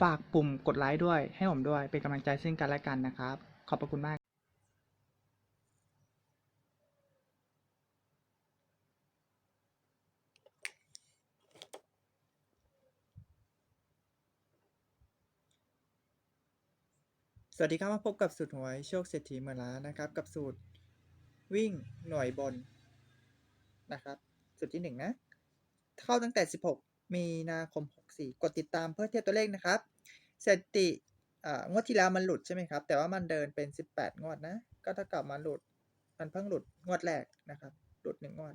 ฝากปุ่มกดไลค์ด้วย ให้ผมด้วย เป็นกำลังใจซึ่งกันและกันนะครับ ขอบพระคุณมากสวัสดีครับมาพบกับสูตรหวยโชคเศรษฐีเมือล้านะครับ กับสูตรวิ่งหน่วยบนนะครับ สูตรที่หนึ่งนะ เข้าตั้งแต่16 มีนาคม 64 กดติดตามเพื่อเทียบตัวเลขนะครับสถิติงวดที่แล้วมันหลุดใช่ไหมครับ แต่ว่ามันเดินเป็น 18 งวดนะ ก็ถ้ากับมาหลุด มันเพิ่งหลุดงวดแรกนะครับ หลุดหนึ่งงวด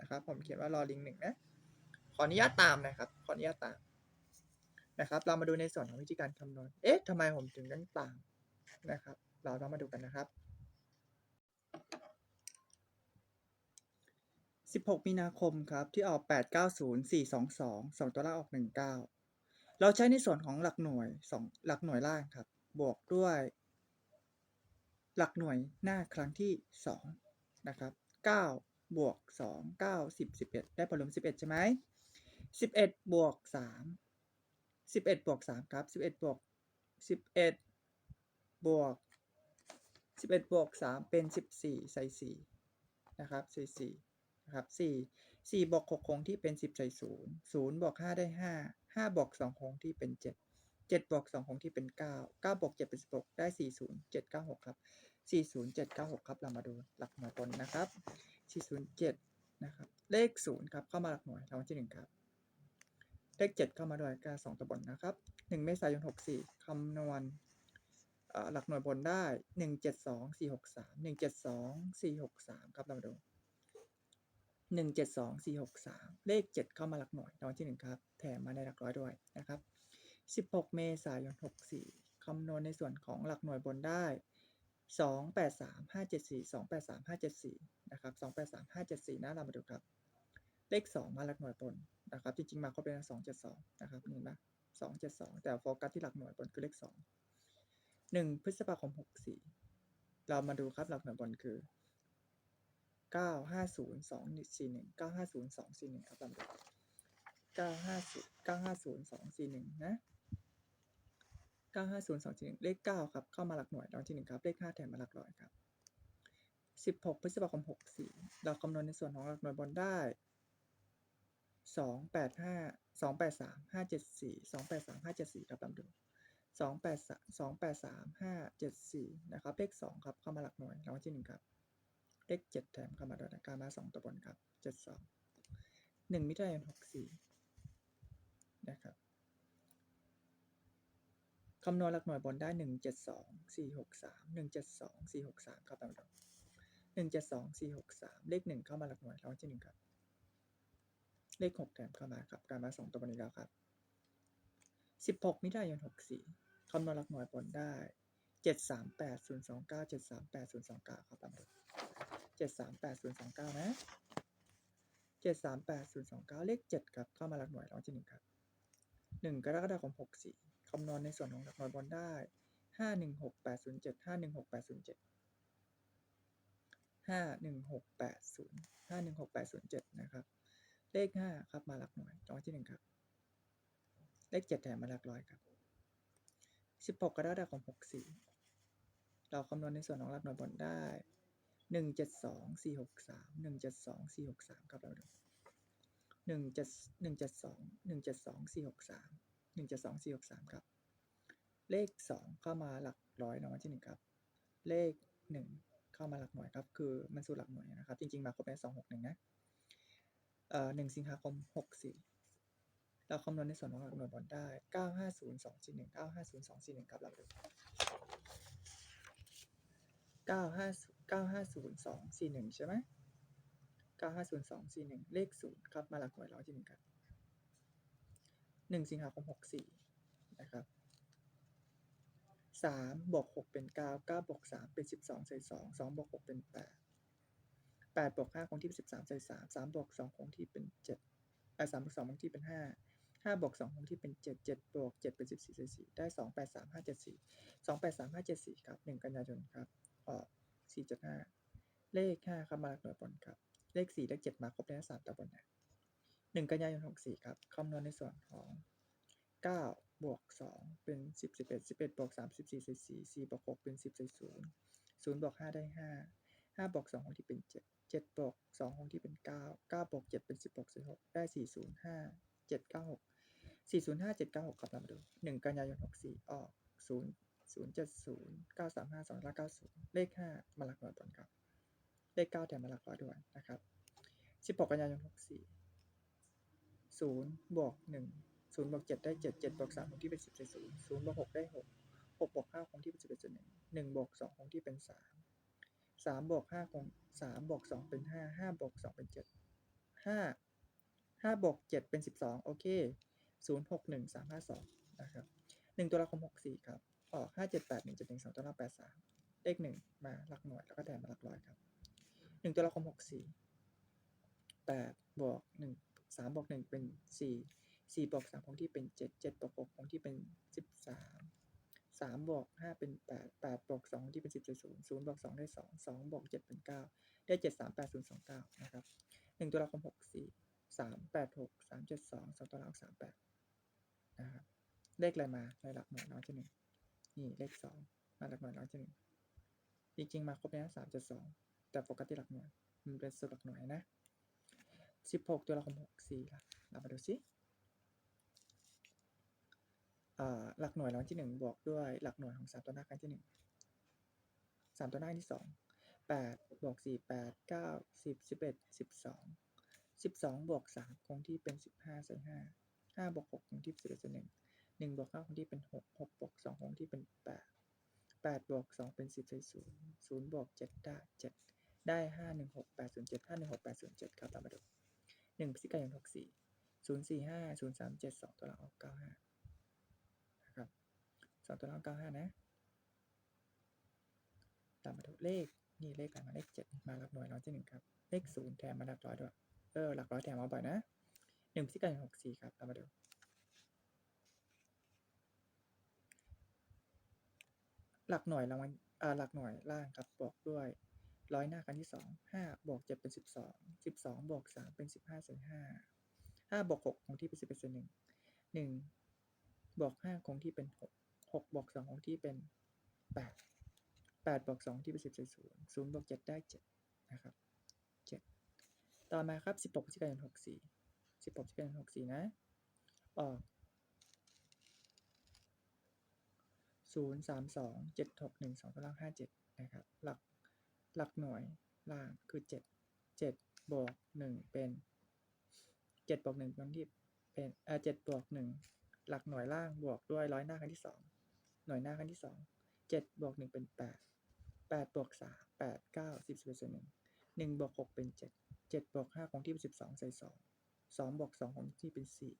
นะครับ ผมเขียนว่ารอลิงหนึ่งนะ ขออนุญาตตามนะครับ ขออนุญาตตามนะครับ เรามาดูในส่วนของวิธีการคำนวณ เอ๊ะทำไมผมถึงต้องตามนะครับ เราต้องมาดูกันนะครับ 16 มีนาคมครับ ที่ออก 890 422 2 ตัวล่างออก 19 เราใช้ในส่วนของหลักหน่วย 2 หลักหน่วยล่างครับ บวกด้วย หลักหน่วยหน้าครั้งที่ 2 นะครับ 9 บวก 2 9 10 11 ได้ผลรวม 11 ใช่ไหม 11 บวก 3 11 บวก 3 ครับ 11 บวก 11 บวก 11 บวก 3 เป็น 14 ใส่ 4 นะครับ ใส่ 4 นะครับ4 4บวก6คงที่เป็น10ใส่0 0บวก5ได้5 5บวก2คงที่เป็น7 7บวก2คงที่เป็น9 9บวก7เป็น16ได้40 796ครับ40796ครับเรามาดูหลักหน่วยบนนะครับ407นะครับเลข0ครับเข้ามาหลักหน่วยรางวัลที่1ครับเลข7เข้ามาด้วยการ2ตัวบนนะครับ1เมษายน64คำนวณหลักหน่วยบนได้172 463 172 463ครับเรามาดู 172 463เลข7เข้ามาหลักหน่วยรางวัลที่1ครับ แถมมาในหลักร้อยด้วยนะครับ16เมษายน64คำนวณในส่วนของหลักหน่วยบนได้283 574 283 574นะครับ283 574นะเรามาดูครับ เลข2มาหลักหน่วยบนนะครับ จริงๆมาครบเลยนะ272นะครับเห็นไหม272แต่โฟกัสที่หลักหน่วยบนคือเลข2 1พฤษภาคม64เรามาดูครับหลักหน่วยบนคือ 950241 950241ครับเรามาดู950 950241นะ950241เลข9ครับเข้ามาหลักหน่วยรางวัลที่1ครับเลข5แถมมาหลักร้อยครับ16พฤษภาคม64เราคำนวณในส่วนของหลักหน่วยบนได้285 283 574 283 574ครับลำดู283 283 574นะครับเลข2ครับเข้ามาหลักหน่วยรางวัลที่1ครับ เลข7แถมเข้ามาด้วยนการมา2ตัวบนครับ72 1มิถุนายน64นะครับคำนวณหลักหน่วยบนได้172 463 172 463ครับลำดู172 463เลข1เข้ามาหลักหน่วยรางวัลที่1ครับ เลข6แถมเข้ามาครับการมา2ตัวบนอีกแล้วครับ16มิถุนายน64คำนวณหลักหน่วยบนได้738 029 738 029ครับตามดู 738 029นะ738 029เลข7ครับ เข้ามาหลักหน่วยรางวัลที่1ครับ1กรกฎาคม64คำนวณในส่วนของหลักหน่วยบนได้516 807 516 807 51680 516 807นะครับ เลข5ครับมาหลักหน่วยรางวัลที่1ครับ เลข7แถมมาหลักร้อยครับ16กรกฎาคม64เราคำนวณในส่วนของหลักหน่วยบนได้ 172 463 172 463ครับเราดู17 172 172 463 172 463ครับ เลข2เข้ามาหลักร้อยรางวัลที่1ครับ เลข1เข้ามาหลักหน่วยครับ คือมันสู่หลักหน่วยนะครับ จริงๆมาครบในสองหกหนึ่งนะเอ่อหนึ่งสิงหาคมหกสี่เราคำนวณในส่วนของหลักหน่วยบอลได้เก้าห้าศูนย์สองสี่หนึ่งเก้าห้าศูนย์สองสี่หนึ่งครับเราดูเก้าห้าเก้าห้าศู นย์สองสี่หนึ่งใช่ไหมเก้าห้าศูนย์สองสี่หนึ่งเลขศูนย์ครับ มาหลักหน่วยร้อยที่หนึ่งครับหนึ่งสิงหาคมหกสี่นะครับสามบวกหกเป็นเก้าเก้าบวกสามเป็นสิบสองใส่สองสองบวกหกเป็นแปดแปดบวกห้าคงที่เป็นสิบสามใส่สามสามบวกสองคงที่เป็นเจ็ดไอ้สามบวกสองคงที่เป็นห้าห้าบวกสองคงที่เป็นเจ็ดเจ็ดบวกเจ็ดเป็นสิบสี่ใส่สี่ได้สองแปดสามห้าเจ็ดสี่สองแปดสามห้าเจ็ดสี่ครับหนึ่งกันยายนครับออก สี่จุดห้าเลขห้าครับมาหลักหน่วยบนครับ เลขสี่เลขเจ็ดมาครบในสามตัวบนนะหนึ่งกันยายนหกสี่ครับคำนวณในส่วนของเก้าบวกสองเป็นสิบสิบเอ็ดสิบเอ็ดบวกสามสิบสี่ใส่สี่สี่บวกหกเป็นสิบใส่ศูนย์ศูนย์บวกห้าได้ห้าห้าบวกสองคงที่เป็นเจ็ดเจ็ดบวกสองคงที่เป็นเก้าเก้าบวกเจ็ดเป็นสิบหกสิบหกได้สี่ศูนย์ห้าเจ็ดเก้าหกสี่ศูนย์ห้าเจ็ดเก้าหกครับเรามาดูหนึ่งกันยายนหกสี่ออกศูนย์ ศูนย์เจ็ดศูนย์เก้าสามห้าสองล้าเก้าศูนย์เลขห้ามาลักหน่วนครับ เลขเก้าแถมมาลักรอด้วยนะครับสิบหกกันยายนหกสี่ศูนย์บวกหนึ่งศูนย์บวกเจ็ดได้เจ็ดเจ็ดบวกสามคงที่เป็นสิบศูนย์ศูนย์บวกหกได้หกหกบวกห้าคงที่เป็นสิบเอ็ดจุดหนึ่งหนึ่งบวกสองคงที่เป็นสามสามบวกห้าคงสามบวกสองเป็นห้าห้าบวกสองเป็นเจ็ดห้าห้าบวกเจ็ดเป็นสิบสองโอเคศูนย์หกหนึ่งสามห้าสองนะครับหนึ่งตัวละครหกสี่ครับ ออกห้าเจ็ดแปดหนึ่งเจ็ดหนึ่งสองตัวละแปดสามเลขหนึ่งมาหลักหน่วยแล้วก็แถมมาหลักร้อยครับหนึ่งตัวละครหกสี่แปดบวกหนึ่งสามบวกหนึ่งเป็นสี่สี่บวกสามคงที่เป็นเจ็ดเจ็ดบวกหกคงที่เป็นสิบสามสามบวกห้าเป็นแปดแปดบวกสองที่เป็นสิบศูนย์ศูนย์บวกสองได้สองสองบวกเจ็ดเป็นเก้าได้เจ็ดสามแปดศูนย์สองเก้านะครับหนึ่งตัวละครหกสี่สามแปดหกสามเจ็ดสองสองตัวละสามแปดนะครับเลขอะไรมาในหลักหน่วยน้อยที่หนึ่ง นี่เลขสองมาหลักหน่วยน้อยที่หนึ่งจริงๆมาครบแล้วสามจ็ดสองแต่ปกติหลักหน่วยมันเป็นสูตรหลักหน่วยนะสิบหกตัวละครหกสี่ละเรามาดูสิหลักหน่วยรางวัลที่หนึ่งบวกด้วยหลักหน่วยของสามตัวหน้าครั้งที่หนึ่งสามตัวหน้าที่สองแปดบวกสี่แปดเก้าสิบสิบเอ็ดสิบสองสิบสองบวกสามคงที่เป็นสิบห้าใส่ห้าห้าบวกหกคงที่สิบเอ็ดส่วนหนึ่ง หนึ่งบวกห้าคงที่เป็นหกหกบวกสองคงที่เป็นแปดแปดบวกสองเป็นสิบใส่ศูนย์ศูนย์บวกเจ็ดได้เจ็ดได้ห้าหนึ่งหกแปดศูนย์เจ็ดห้าหนึ่งหกแปดศูนย์เจ็ดครับเรามมาดูหนึ่งพฤศจิกายนหกสี่ศูนย์สี่ห้าศูนย์สามเจ็ดสองตัวหละออกเก้าห้านะครับสองตัวหล่างเก้าห้านะ ตามมาดูเลข นี่เลขอะไรมาเลขเจ็ดมาหลักหน่วยร้อยที่หนึ่งครับ เลขศูนย์แถมมาหลักร้อยด้วย เออ หลักร้อยแถมมาบ่อยนะหนึ่งพฤศจิกายนหกสี่ครับตามมาดู หลักหน่วยรางวัลอ่าหลักหน่วยล่างครับบอกด้วยร้อยหน้าครั้งที่สองห้าบวกเจ็ดเป็นสิบสองสิบสองบวกสามเป็นสิบห้าส่วนห้าห้าบวกหกคงที่เป็นสิบเอ็ดส่วนหนึ่งหนึ่งบวกห้าคงที่เป็นหกหกบวกสองคงที่เป็นแปดแปดบวกสองที่เป็นสิบส่ศูนย์ศูนย์บวกเจ็ดได้เจ็ดนะครับเจ็ดต่อมาครับสิบหกพฤศจิกายนหกสี่สิบหกพฤศจิกายนหกสี่นะออก ศูนย์สามสองเจ็ดหกหนึ่งสองตัวล่างห้าเจ็ดนะครับ หลักหลักหน่วยล่างคือเจ็ดเจ็ดบวกหนึ่งเป็นเจ็ดบวกหนึ่งตรงที่เป็นเออเจ็ดบวกหนึ่งหลักหน่วยล่างบวกด้วยร้อยหน้าครั้งที่สองหน่วยหน้าครั้งที่สองเจ็ดบวกหนึ่งเป็นแปดแปดบวกสามแปดเก้าสิบสิบเอ็ดส่วนหนึ่งหนึ่งบวกหกเป็นเจ็ดเจ็ดบวกห้าคงที่เป็นสิบสองใส่สองสองบวกสองคงที่เป็นสี่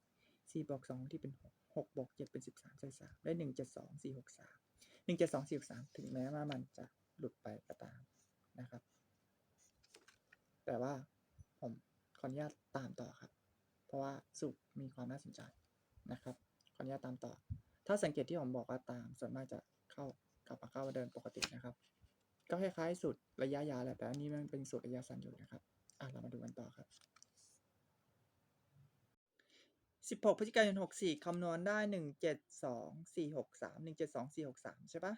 สี่บวกสองคงที่เป็นหก หกบวกเจ็ดเป็นสิบสามใส่สามได้หนึ่งเจ็ดสองสี่หกสามหนึ่งเจ็ดสองสี่หกสามถึงแม้ว่ามันจะหลุดไปก็ตามนะครับ แต่ว่าผมขออนุญาตตามต่อครับ เพราะว่าสุขมีความน่าสนใจนะครับขออนุญาตตามต่อ ถ้าสังเกตที่ผมบอกว่าตามส่วนมากจะเข้ากลับมาเข้าเดินปกตินะครับ ก็คล้ายๆสูตรระยะยาวแหละแต่อันนี้มันเป็นสูตรระยะสั้นอยู่นะครับ อะเรามาดูกันต่อครับ 16พฤศจิกายน64คำนวณได้ 172 463 172 463 ใช่ปะ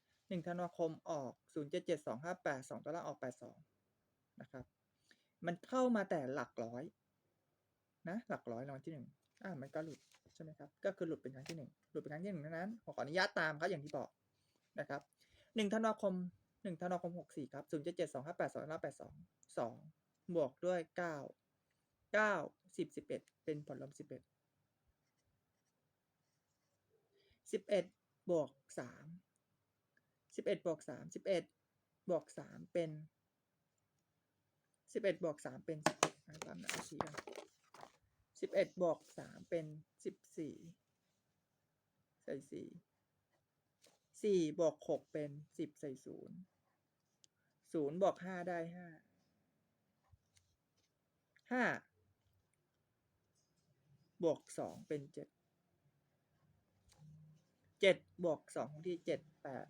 1ธันวาคมออก 077258 2ตัวล่างออก 82 นะครับ มันเข้ามาแต่หลักร้อย นะ หลักร้อยรางวัลที่หนึ่งอ่ามันก็หลุด ใช่ไหมครับ ก็คือหลุดเป็นครั้งที่หนึ่งหลุดเป็นครั้งที่หนึ่งนั้นขออนุญาตตามครับอย่างที่บอกนะครับหนึ่งธันวาคมหนึ่งธันวาคมหกสี่ครับศูนย์เจ็ดเจ็ดสองห้าแปดสองห้าแปดสองสองบวกด้วยเก้าเก้า สิบสิบเอ็ดเป็นผลลัพธ์สิบเอ็ดสิบเอ็ดบวกสามสิบเอ็ดบวกสามสิบเอ็ดบวกสามเป็นสิบเอ็ดบวกสามเป็นอะตามหน้าที่สิบเอ็ดบวกสามเป็นสิบสี่ใส่สี่สี่บวกหกเป็นสิบใส่ศูนย์ศูนย์บวกห้าได้ห้าห้า บวกสองเป็นเจ็ดเจ็ดบวกสองที่เจ็ดแปด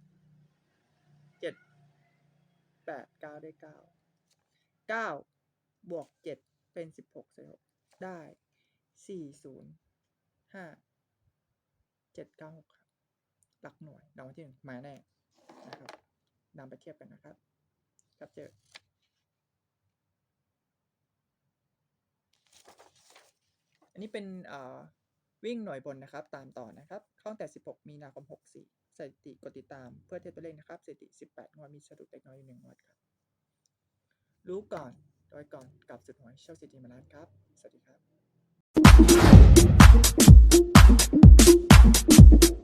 เจ็ดแปดเก้าได้เก้าเก้าบวกเจ็ดเป็นสิบหกใส่หกได้สี่ศูนย์ห้าเจ็ดเก้าหกครับ หลักหน่วยรางวัลที่หนึ่งมาแน่นะครับนำไปเทียบกันนะครับ ครับเจอ นนี้เป็นวิ่งหน่วยบนนะครับ ตามต่อนะครับเข้าตั้งแต่ 16 มีนาคม 64สถิติกดติดตามเพื่อเทียบตัวเลขนะครับสถิติ 18 งวดมีสะดุดเล็กน้อยอยู่หนึ่งงวดครับ รู้ก่อนโดยก่อนกับสุดหวยเชคสิทธิมาลานครับ สวัสดีครับ